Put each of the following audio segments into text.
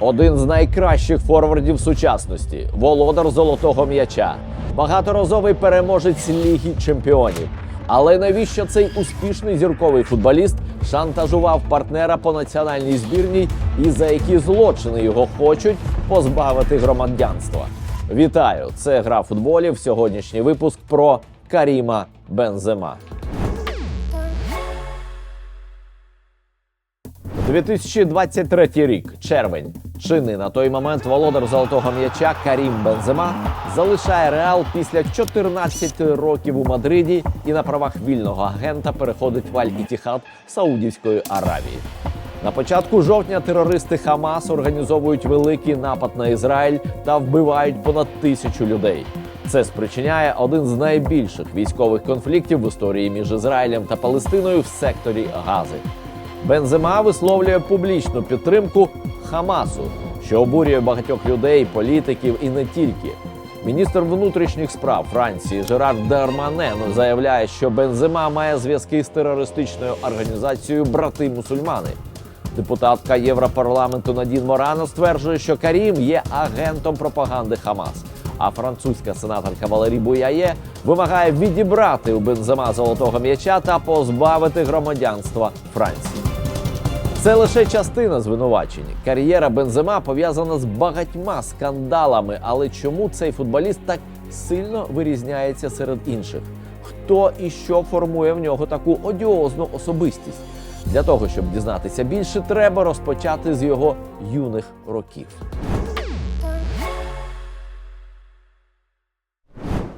Один з найкращих форвардів сучасності, володар золотого м'яча, багаторазовий переможець Ліги Чемпіонів. Але навіщо цей успішний зірковий футболіст шантажував партнера по національній збірній і за які злочини його хочуть позбавити громадянства? Вітаю! Це гра футболів. Сьогоднішній випуск про Каріма Бензема. 2023 рік, червень. Чинний на той момент володар золотого м'яча Карім Бензема залишає Реал після 14 років у Мадриді і на правах вільного агента переходить в Аль-Ітіхад Саудівської Аравії. На початку жовтня терористи Хамас організовують великий напад на Ізраїль та вбивають понад тисячу людей. Це спричиняє один з найбільших військових конфліктів в історії між Ізраїлем та Палестиною в секторі Гази. Бензема висловлює публічну підтримку Хамасу, що обурює багатьох людей, політиків і не тільки. Міністр внутрішніх справ Франції Жерар Дерманен заявляє, що Бензема має зв'язки з терористичною організацією Брати мусульмани. Депутатка Європарламенту Надін Морано стверджує, що Карім є агентом пропаганди Хамас. А французька сенаторка Валерій Буяє вимагає відібрати у Бензема золотого м'яча та позбавити громадянства Франції. Це лише частина звинувачень. Кар'єра Бензема пов'язана з багатьма скандалами. Але чому цей футболіст так сильно вирізняється серед інших? Хто і що формує в нього таку одіозну особистість? Для того щоб дізнатися більше, треба розпочати з його юних років.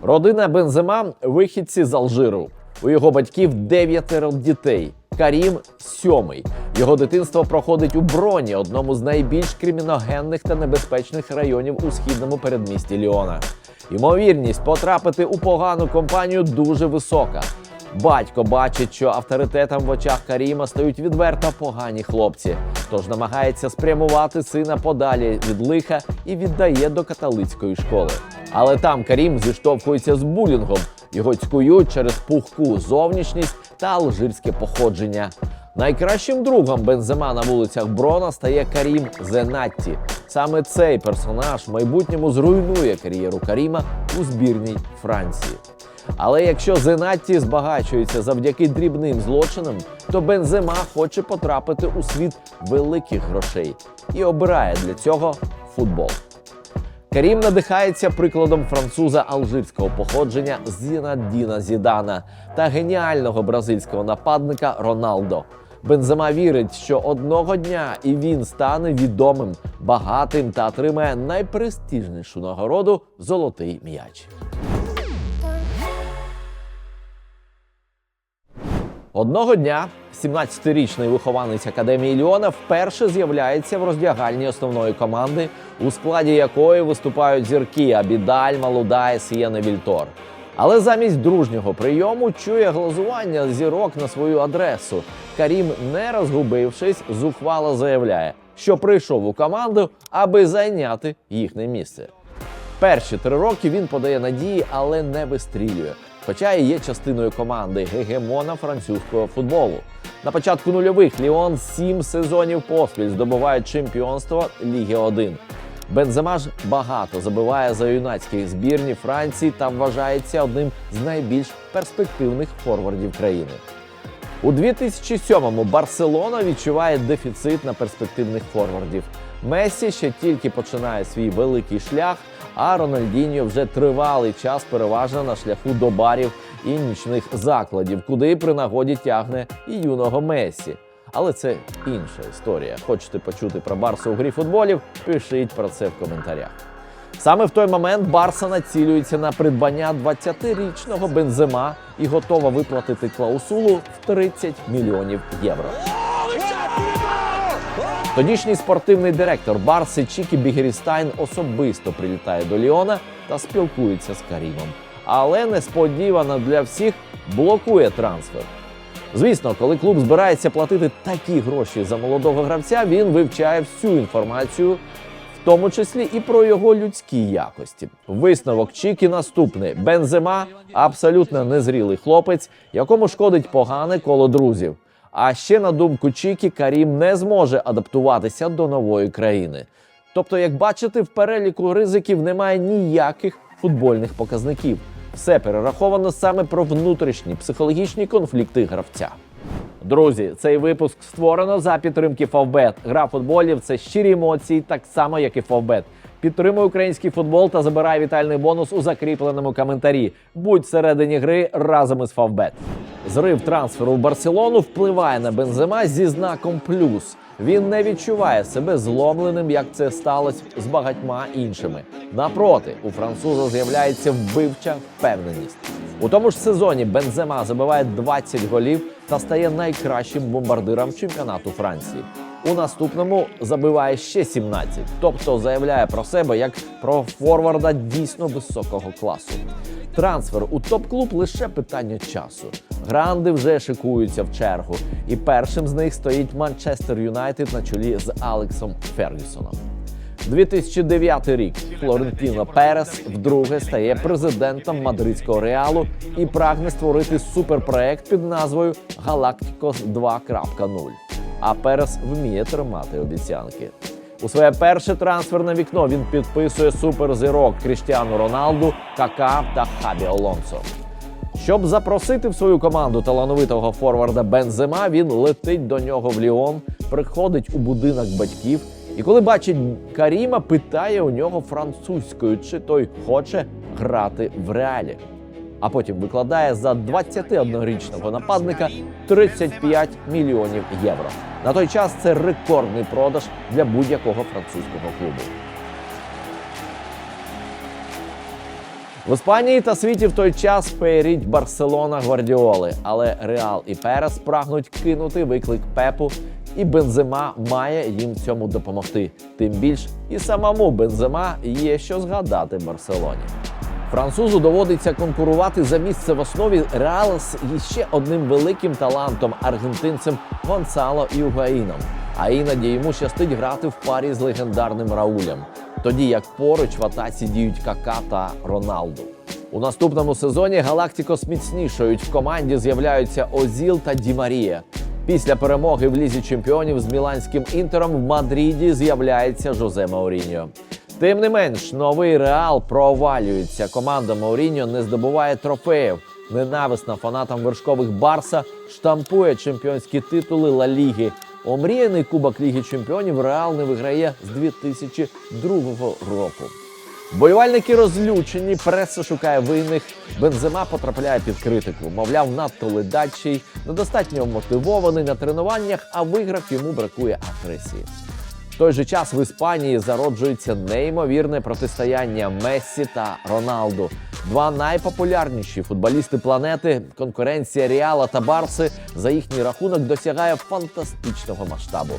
Родина Бензема вихідці з Алжиру. У його батьків дев'ятеро дітей. Карім сьомий. Його дитинство проходить у броні, одному з найбільш криміногенних та небезпечних районів у східному передмісті Ліона. Ймовірність потрапити у погану компанію дуже висока. Батько бачить, що авторитетом в очах Каріма стають відверто погані хлопці, тож намагається спрямувати сина подалі від лиха і віддає до католицької школи. Але там Карім зіштовхується з булінгом, його цькують через пухку зовнішність та алжирське походження. Найкращим другом Бензема на вулицях Брона стає Карім Зенатті. Саме цей персонаж в майбутньому зруйнує кар'єру Каріма у збірній Франції. Але якщо Зенатті збагачується завдяки дрібним злочинам, то Бензема хоче потрапити у світ великих грошей і обирає для цього футбол. Карім надихається прикладом француза алжирського походження Зінадіна Зідана та геніального бразильського нападника Роналдо. Бензема вірить, що одного дня і він стане відомим, багатим та отримає найпрестижнішу нагороду золотий м'яч. Одного дня 17-річний вихованець академії Ліона вперше з'являється в роздягальні основної команди, у складі якої виступають зірки Абідаль, Малудай, Сієне Вільтор. Але замість дружнього прийому чує глузування зірок на свою адресу. Карім, не розгубившись, зухвало заявляє, що прийшов у команду, аби зайняти їхнє місце. Перші три роки він подає надії, але не вистрілює. Хоча і є частиною команди гегемона французького футболу. На початку нульових Ліон сім сезонів поспіль здобуває чемпіонство Ліги 1. Бензема ж багато забиває за юнацькі збірні Франції та вважається одним з найбільш перспективних форвардів країни. У 2007-му Барселона відчуває дефіцит на перспективних форвардів. Месі ще тільки починає свій великий шлях, а Рональдіньо вже тривалий час переважно на шляху до барів і нічних закладів, куди при нагоді тягне і юного Месі. Але це інша історія. Хочете почути про Барсу у грі футболів? Пишіть про це в коментарях. Саме в той момент Барса націлюється на придбання 20-річного бензема і готова виплатити клаусулу в 30 мільйонів євро. Тодішній спортивний директор Барси Чікі Бігерістайн особисто прилітає до Ліона та спілкується з Карімом. Але несподівано для всіх блокує трансфер. Звісно, коли клуб збирається платити такі гроші за молодого гравця, він вивчає всю інформацію, в тому числі і про його людські якості. Висновок Чікі наступний: Бензема абсолютно незрілий хлопець, якому шкодить погане коло друзів. А ще на думку Чікі, Карім не зможе адаптуватися до нової країни. Тобто, як бачите, в переліку ризиків немає ніяких футбольних показників. Все перераховано саме про внутрішні психологічні конфлікти гравця. Друзі, цей випуск створено за підтримки Фавбет. Гра футболів це щирі емоції, так само як і Фавбет. Підтримуй український футбол та забирай вітальний бонус у закріпленому коментарі. Будь всередині гри разом із Фавбет. Зрив трансферу в Барселону впливає на Бензема зі знаком плюс. Він не відчуває себе зломленим, як це сталося з багатьма іншими. Напроти, у француза з'являється вбивча впевненість. У тому ж сезоні Бензема забиває 20 голів та стає найкращим бомбардиром чемпіонату Франції. У наступному забиває ще 17, тобто заявляє про себе як про форварда дійсно високого класу. Трансфер у топ-клуб лише питання часу. Гранди вже шикуються в чергу, і першим з них стоїть Манчестер Юнайтед на чолі з Алексом Фергюсоном. 2009 рік Флорентіно Перес вдруге стає президентом мадридського реалу і прагне створити суперпроект під назвою Галактикос 2.0. А Перес вміє тримати обіцянки. У своє перше трансферне вікно він підписує суперзірок Кріштіану Роналду, Кака та Хабі Алонсо. Щоб запросити в свою команду талановитого форварда Бензема, він летить до нього в Ліон, приходить у будинок батьків. І коли бачить Каріма, питає у нього французькою, чи той хоче грати в реалі. А потім викладає за 21-річного нападника 35 мільйонів євро. На той час це рекордний продаж для будь-якого французького клубу. В Іспанії та світі в той час пеєріть Барселона Гвардіоли, але Реал і Перес прагнуть кинути виклик Пепу, і Бензема має їм цьому допомогти. Тим більш і самому Бензема є що згадати Барселоні. Французу доводиться конкурувати за місце в основі Реала з іще одним великим талантом аргентинцем Гонсало Югаїном. А іноді йому щастить грати в парі з легендарним Раулем, тоді як поруч в атаці діють Кака та Роналду. У наступному сезоні Галактикос міцнішають. В команді з'являються Озіл та Ді Марія. Після перемоги в лізі чемпіонів з міланським інтером в Мадриді з'являється Жозе Мауріньо. Тим не менш, новий реал провалюється. Команда Мауріньо не здобуває трофеїв. Ненависна фанатам вершкових Барса штампує чемпіонські титули Ла Ліги. Омріяний Кубок Ліги Чемпіонів Реал не виграє з 2002 року. Болівальники розлючені, преса шукає винних. Бензема потрапляє під критику. Мовляв, надто ледачий, недостатньо мотивований на тренуваннях, а в іграх йому бракує агресії. В той же час в Іспанії зароджується неймовірне протистояння Мессі та Роналду. Два найпопулярніші футболісти планети. Конкуренція Реала та Барси за їхній рахунок досягає фантастичного масштабу.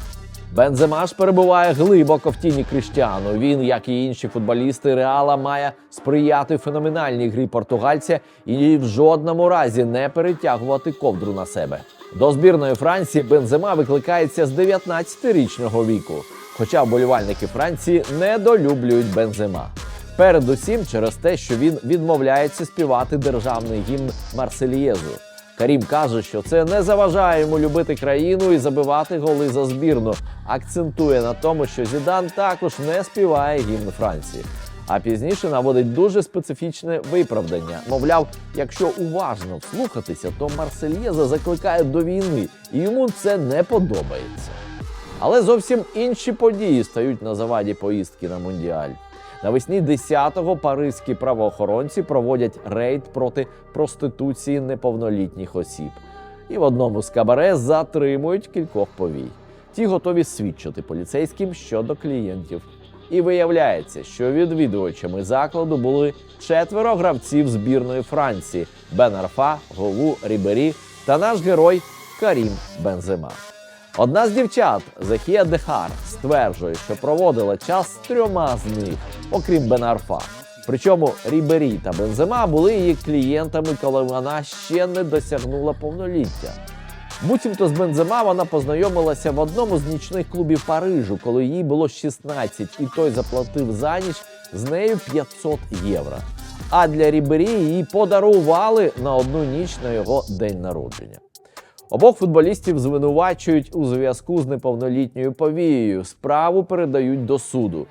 Бензема ж перебуває глибоко в тіні Кріштіану. Він, як і інші футболісти Реала, має сприяти феноменальній грі португальця і в жодному разі не перетягувати ковдру на себе. До збірної Франції Бензема викликається з 19-річного віку. Хоча вболівальники Франції недолюблюють Бензема. Передусім через те, що він відмовляється співати державний гімн Марсельєзу. Карім каже, що це не заважає йому любити країну і забивати голи за збірну. Акцентує на тому, що Зідан також не співає гімн Франції. А пізніше наводить дуже специфічне виправдання. Мовляв, якщо уважно вслухатися, то Марсельєза закликає до війни, і йому це не подобається. Але зовсім інші події стають на заваді поїздки на мундіаль. Навесні 10-го паризькі правоохоронці проводять рейд проти проституції неповнолітніх осіб. і в одному з кабаре затримують кількох повій. Ті готові свідчити поліцейським щодо клієнтів. І виявляється, що відвідувачами закладу були четверо гравців збірної Франції: Бен Арфа, Гову, Рібері та наш герой Карім Бензема. Одна з дівчат, Захія Дехар, стверджує, що проводила час з трьома з них, окрім Бенарфа. Причому Рібері та Бензема були її клієнтами, коли вона ще не досягнула повноліття. Буцімто з Бензема вона познайомилася в одному з нічних клубів Парижу, коли їй було 16, і той заплатив за ніч з нею 500 євро. А для Рібері їй подарували на одну ніч на його день народження. Обох футболістів звинувачують у зв'язку з неповнолітньою повією. Справу передають до суду.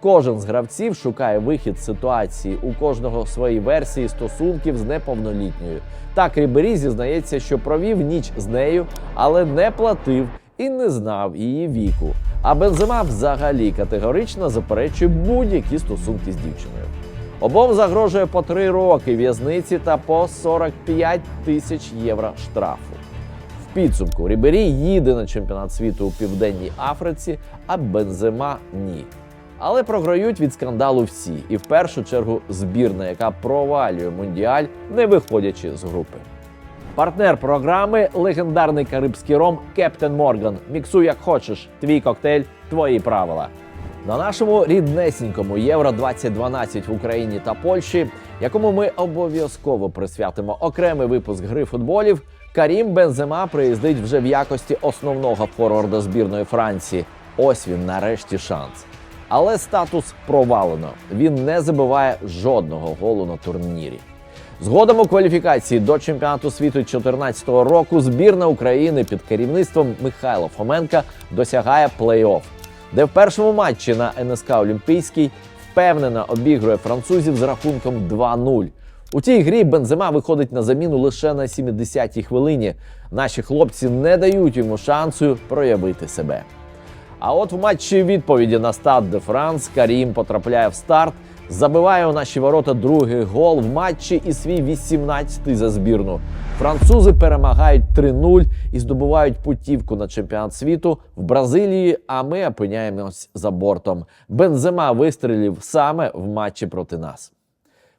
Кожен з гравців шукає вихід з ситуації. У кожного свої версії стосунків з неповнолітньою. Так Рібері зізнається, що провів ніч з нею, але не платив і не знав її віку. А Бензема взагалі категорично заперечує будь-які стосунки з дівчиною. Обом загрожує по три роки в'язниці та по 45 тисяч євро штрафу. Підсумку Рібері їде на чемпіонат світу у Південній Африці, а Бензема ні. Але програють від скандалу всі, і в першу чергу збірна, яка провалює мундіаль, не виходячи з групи. Партнер програми легендарний карибський ром Кептен Морган. Міксуй як хочеш, твій коктейль, твої правила. На нашому ріднесінькому Євро 2012 в Україні та Польщі, якому ми обов'язково присвятимо окремий випуск гри футболів. Карім Бензема приїздить вже в якості основного форварда збірної Франції. Ось він нарешті шанс. Але статус провалено. Він не забиває жодного голу на турнірі. Згодом у кваліфікації до чемпіонату світу 2014 року збірна України під керівництвом Михайла Фоменка досягає плей-офф, де в першому матчі на НСК Олімпійський впевнено обігрує французів з рахунком 2-0. У тій грі Бензема виходить на заміну лише на 70-й хвилині. Наші хлопці не дають йому шансу проявити себе. А от в матчі відповіді на стад де Франс Карім потрапляє в старт, забиває у наші ворота другий гол в матчі і свій 18-й за збірну. Французи перемагають 3-0 і здобувають путівку на чемпіонат світу в Бразилії. А ми опиняємось за бортом. Бензема вистрілів саме в матчі проти нас.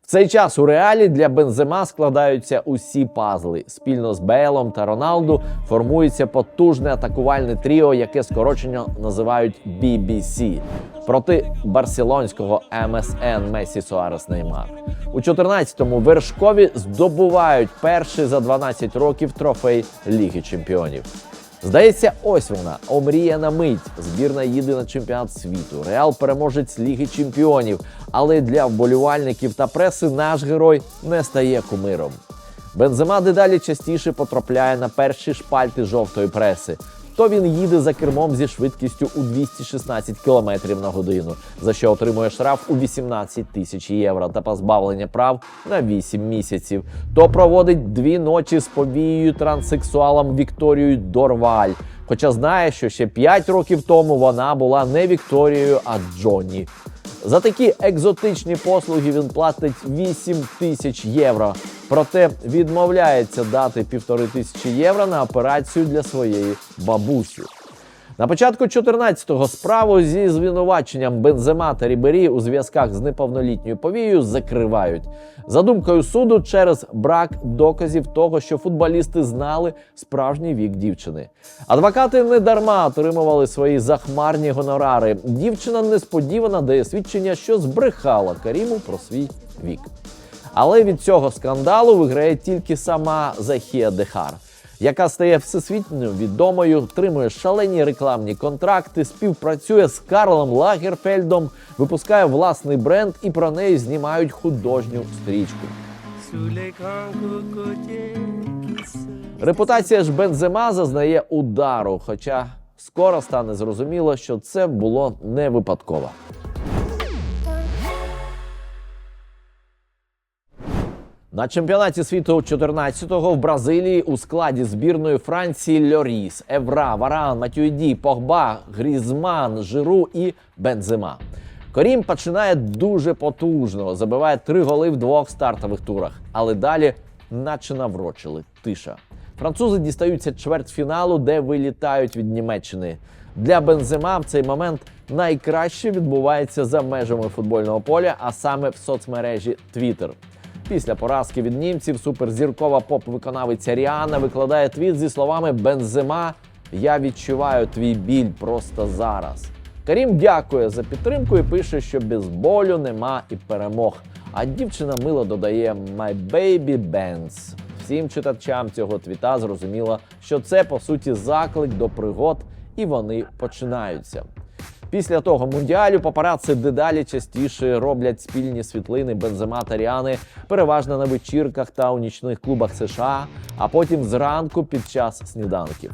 В цей час у реалі для Бензема складаються усі пазли. Спільно з Бейлом та Роналду формується потужне атакувальне тріо, яке скорочено називають BBC. проти барселонського МСН Месі Суарес Неймар. У 14-му вершкові здобувають перший за 12 років трофей Ліги Чемпіонів. Здається, ось вона омріяна мить. Збірна їде на чемпіонат світу. Реал переможець Ліги Чемпіонів. Але для вболівальників та преси наш герой не стає кумиром. Бензема дедалі частіше потрапляє на перші шпальти жовтої преси. То він їде за кермом зі швидкістю у 216 км на годину, за що отримує штраф у 18 тисяч євро та позбавлення прав на 8 місяців. То проводить дві ночі з повією транссексуалом Вікторією Дорваль. Хоча знає, що ще 5 років тому вона була не Вікторією, а Джонні. За такі екзотичні послуги він платить 8 тисяч євро. Проте відмовляється дати півтори тисячі євро на операцію для своєї бабусі. На початку 14-го справу зі звинуваченням Бензема та Рібері у зв'язках з неповнолітньою повією закривають. За думкою суду, через брак доказів того, що футболісти знали справжній вік дівчини. Адвокати не дарма отримували свої захмарні гонорари. Дівчина несподівано дає свідчення, що збрехала Каріму про свій вік. Але від цього скандалу виграє тільки сама Захія Дехар, яка стає всесвітньо відомою, отримує шалені рекламні контракти, співпрацює з Карлом Лагерфельдом, випускає власний бренд і про неї знімають художню стрічку. Репутація ж Бензема зазнає удару, хоча скоро стане зрозуміло, що це було не випадково. На чемпіонаті світу 14-го в Бразилії у складі збірної Франції Льоріс, Евра, Варан, Матюйді, Погба, Грізман, Жиру і Бензема. Корім починає дуже потужно, забиває три голи в двох стартових турах, але далі наче наврочили тиша. Французи дістаються чвертьфіналу, де вилітають від Німеччини. Для Бензема в цей момент найкраще відбувається за межами футбольного поля, а саме в соцмережі Twitter. Після поразки від німців суперзіркова поп-виконавиця Ріана викладає твіт зі словами Бензема. Я відчуваю твій біль просто зараз. Карім дякує за підтримку і пише, що без болю нема і перемог. А дівчина мило додає «My baby Benz». Всім читачам цього твіта зрозуміло, що це по суті заклик до пригод, і вони починаються. Після того мундіалю папараци дедалі частіше роблять спільні світлини Бензема та Ріани, переважно на вечірках та у нічних клубах США, а потім зранку під час сніданків.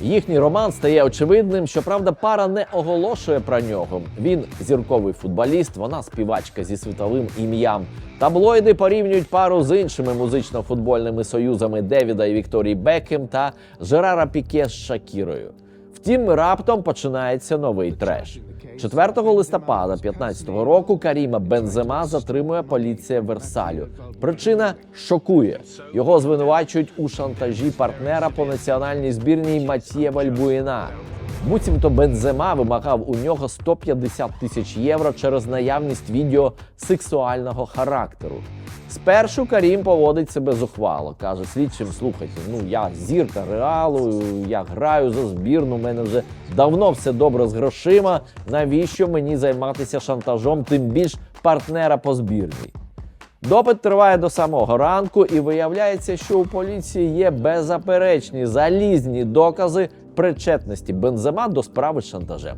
Їхній роман стає очевидним. Щоправда, пара не оголошує про нього. Він зірковий футболіст, вона співачка зі світовим ім'ям. Таблоїди порівнюють пару з іншими музично-футбольними союзами Девіда і Вікторії Бекхем та Жерара Піке з Шакірою. Втім, раптом починається новий треш. 4 листопада 2015 року Каріма Бензема затримує поліція Версалю. Причина шокує. Його звинувачують у шантажі партнера по національній збірній Матьє Вальбуїна. Буцімто Бензема вимагав у нього 150 тисяч євро через наявність відео сексуального характеру. Спершу Карім поводить себе зухвало. каже слідчим: слухайте, ну я зірка реалу, я граю за збірну. У мене вже давно все добре з грошима. Навіщо мені займатися шантажом, тим більш партнера по збірній? Допит триває до самого ранку, і виявляється, що у поліції є беззаперечні залізні докази причетності Бензема до справи з шантажем.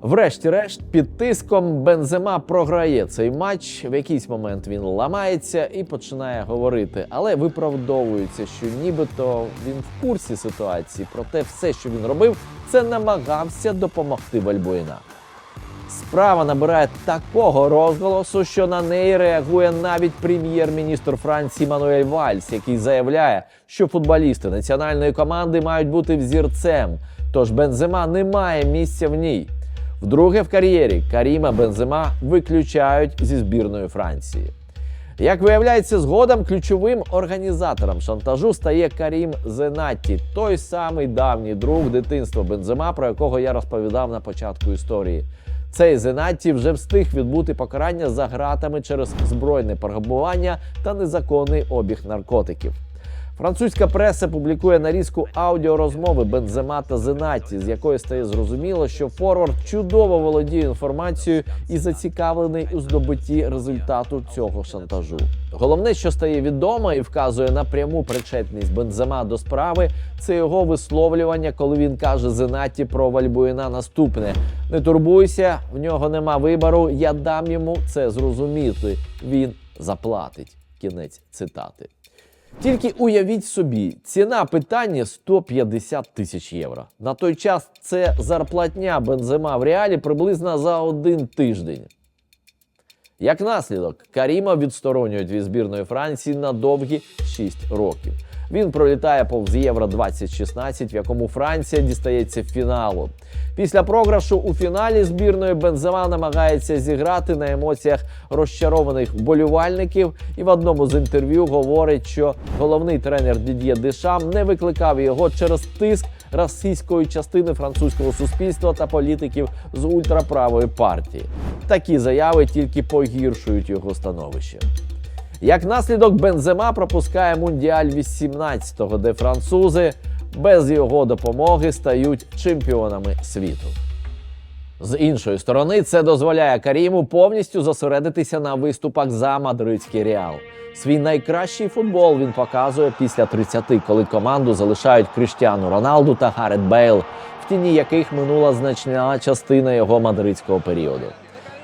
Врешті-решт, під тиском Бензема програє цей матч. В якийсь момент він ламається і починає говорити, але виправдовується, що нібито він в курсі ситуації, проте все, що він робив, це намагався допомогти Вальбуїна. Справа набирає такого розголосу, що на неї реагує навіть прем'єр-міністр Франції Мануель Вальс, який заявляє, що футболісти національної команди мають бути взірцем. Тож Бензема не має місця в ній. Вдруге в кар'єрі Каріма Бензема виключають зі збірної Франції. Як виявляється, згодом ключовим організатором шантажу стає Карім Зенатті, той самий давній друг дитинства Бензема, про якого я розповідав на початку історії. Цей Зенатті вже встиг відбути покарання за гратами через збройне пограбування та незаконний обіг наркотиків. Французька преса публікує нарізку аудіорозмови Бензема та Зенаті, з якої стає зрозуміло, що Форвард чудово володіє інформацією і зацікавлений у здобутті результату цього шантажу. Головне, що стає відомо і вказує на пряму причетність Бензема до справи, це його висловлювання, коли він каже Зенаті про Вальбуїна наступне: не турбуйся, в нього нема вибору. Я дам йому це зрозуміти. Він заплатить. Кінець цитати. Тільки уявіть собі, ціна питання 150 тисяч євро. На той час це зарплатня бензима в реалі приблизно за один тиждень. Як наслідок, Каріма відсторонюють від збірної Франції на довгі 6 років. Він пролітає повз Євро 2016, в якому Франція дістається фіналу. Після програшу у фіналі збірної Бензема намагається зіграти на емоціях розчарованих вболівальників і в одному з інтерв'ю говорить, що головний тренер Дід'є Дешам не викликав його через тиск російської частини французького суспільства та політиків з ультраправої партії. Такі заяви тільки погіршують його становище. Як наслідок, Бензема пропускає мундіаль 18-го, де французи без його допомоги стають чемпіонами світу. З іншої сторони, це дозволяє Каріму повністю зосередитися на виступах за мадридський реал. Свій найкращий футбол він показує після 30, коли команду залишають Кріштіану Роналду та Гарет Бейл, в тіні яких минула значна частина його мадридського періоду.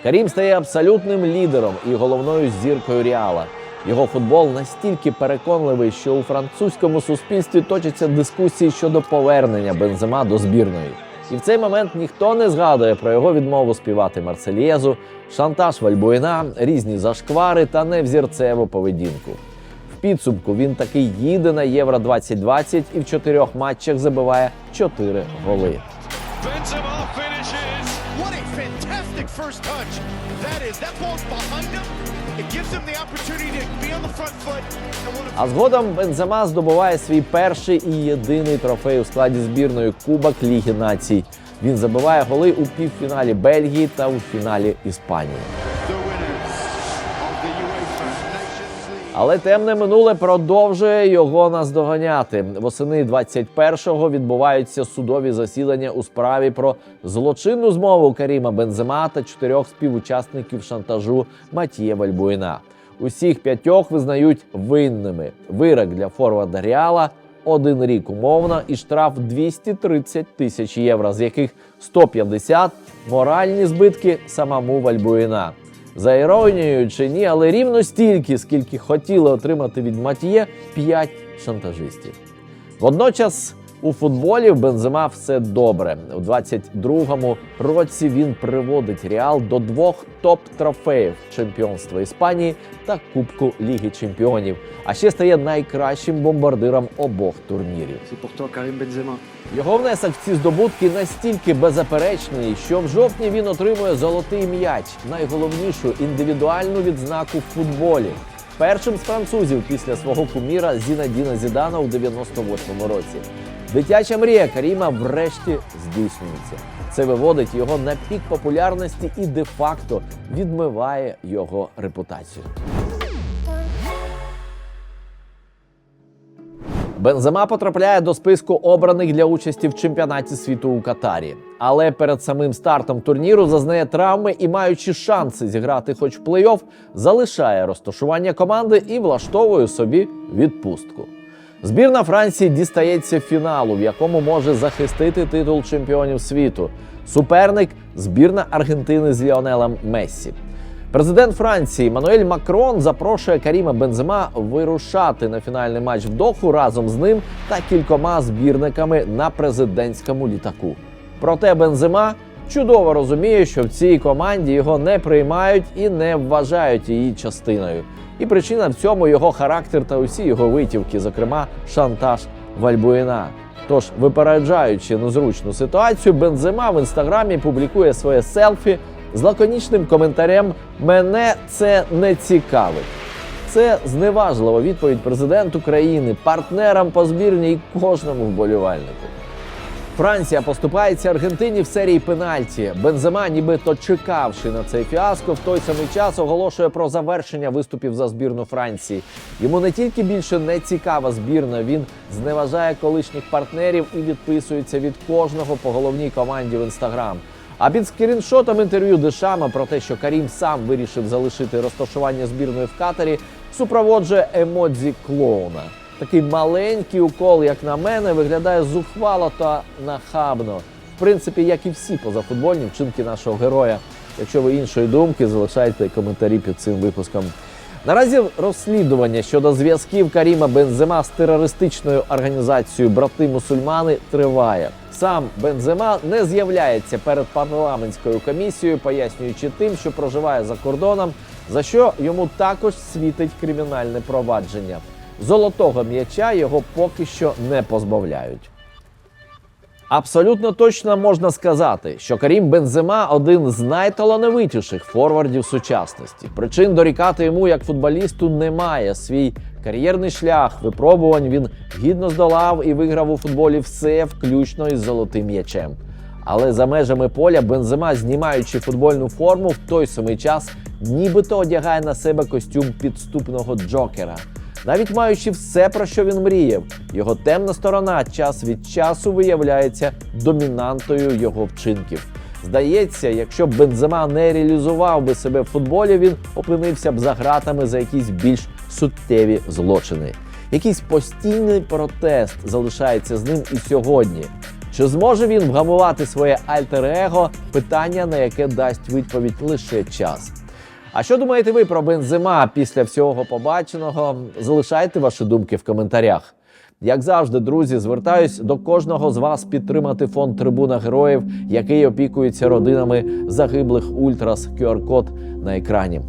Карім стає абсолютним лідером і головною зіркою Реала. Його футбол настільки переконливий, що у французькому суспільстві точаться дискусії щодо повернення Бензема до збірної. І в цей момент ніхто не згадує про його відмову співати Марсельєзу, шантаж Вальбуїна, різні зашквари та невзірцеву поведінку. В підсумку він таки їде на Євро 2020 і в чотирьох матчах забиває чотири голи. А згодом Бензема здобуває свій перший і єдиний трофей у складі збірної Кубок Ліги Націй. Він забиває голи у півфіналі Бельгії та у фіналі Іспанії. Але темне минуле продовжує його наздоганяти. Восени 21-го відбуваються судові засідання у справі про злочинну змову Каріма Бензема та чотирьох співучасників шантажу Матія Вальбуїна. Усіх п'ятьох визнають винними. Вирок для форварда Реала один рік умовно і штраф 230 тисяч євро, з яких 150 – моральні збитки самому Вальбуїна. За іронією чи ні, але рівно стільки, скільки хотіли отримати від Матіє п'ять шантажистів. Водночас у футболі в Бензема все добре. У 22-му році він приводить Реал до двох топ-трофеїв чемпіонства Іспанії та Кубку Ліги Чемпіонів. А ще стає найкращим бомбардиром обох турнірів. Його внесок в ці здобутки настільки беззаперечний, що в жовтні він отримує золотий м'яч, найголовнішу індивідуальну відзнаку в футболі. Першим з французів після свого куміра Зінадіна Зідана у 98-му році. Дитяча мрія Каріма врешті здійснюється. Це виводить його на пік популярності і де-факто відмиває його репутацію. Бензема потрапляє до списку обраних для участі в чемпіонаті світу у Катарі. Але перед самим стартом турніру зазнає травми і, маючи шанси зіграти хоч в плей-офф, залишає розташування команди і влаштовує собі відпустку. Збірна Франції дістається фіналу, в якому може захистити титул чемпіонів світу. Суперник збірна Аргентини з Ліонелем Мессі. Президент Франції Мануель Макрон запрошує Каріма Бензема вирушати на фінальний матч в Доху разом з ним та кількома збірниками на президентському літаку. Проте Бензема чудово розуміє, що в цій команді його не приймають і не вважають її частиною. І причина в цьому його характер та усі його витівки, зокрема шантаж Вальбуїна. Тож, випереджаючи незручну ситуацію, Бензема в інстаграмі публікує своє селфі з лаконічним коментарем Мене це не цікавить. Це зневажлива відповідь президенту країни, партнерам по збірні і кожному вболівальнику. Франція поступається Аргентині в серії пенальті. Бензема, нібито чекавши на цей фіаско, в той самий час оголошує про завершення виступів за збірну Франції. Йому не тільки більше не цікава збірна, він зневажає колишніх партнерів і відписується від кожного по головній команді в інстаграм. А під скріншотом інтерв'ю Дешама про те, що Карім сам вирішив залишити розташування збірної в Катарі, супроводжує емодзі клоуна. Такий маленький укол, як на мене, виглядає зухвало та нахабно. В принципі, як і всі позафутбольні вчинки нашого героя. Якщо ви іншої думки, залишайте коментарі під цим випуском. Наразі розслідування щодо зв'язків Каріма Бензема з терористичною організацією Брати мусульмани триває. Сам Бензема не з'являється перед парламентською комісією, пояснюючи тим, що проживає за кордоном, за що йому також світить кримінальне провадження. Золотого м'яча його поки що не позбавляють. Абсолютно точно можна сказати, що Карім Бензема один з найталановитіших форвардів сучасності. Причин дорікати йому як футболісту немає. Свій кар'єрний шлях випробувань він гідно здолав і виграв у футболі все, включно із золотим м'ячем. Але за межами поля Бензема, знімаючи футбольну форму, в той самий час нібито одягає на себе костюм підступного джокера. Навіть маючи все, про що він мріяв, його темна сторона час від часу виявляється домінантою його вчинків. Здається, якщо б Бензема не реалізував би себе в футболі, він опинився б за гратами за якісь більш суттєві злочини. Якийсь постійний протест залишається з ним і сьогодні. Чи зможе він вгамувати своє альтер-его? Питання, на яке дасть відповідь лише час. А що думаєте ви про Бензема після всього побаченого? Залишайте ваші думки в коментарях. Як завжди, друзі, звертаюсь до кожного з вас підтримати фонд Трибуна Героїв, який опікується родинами загиблих ультрас QR-код на екрані.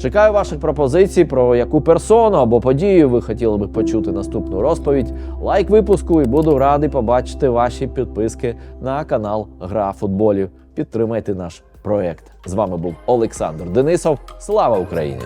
Чекаю ваших пропозицій, про яку персону або подію ви хотіли би почути наступну розповідь. Лайк випуску і буду радий побачити ваші підписки на канал Гра футболів. підтримайте наш проект. З вами був Олександр Денисов. Слава Україні!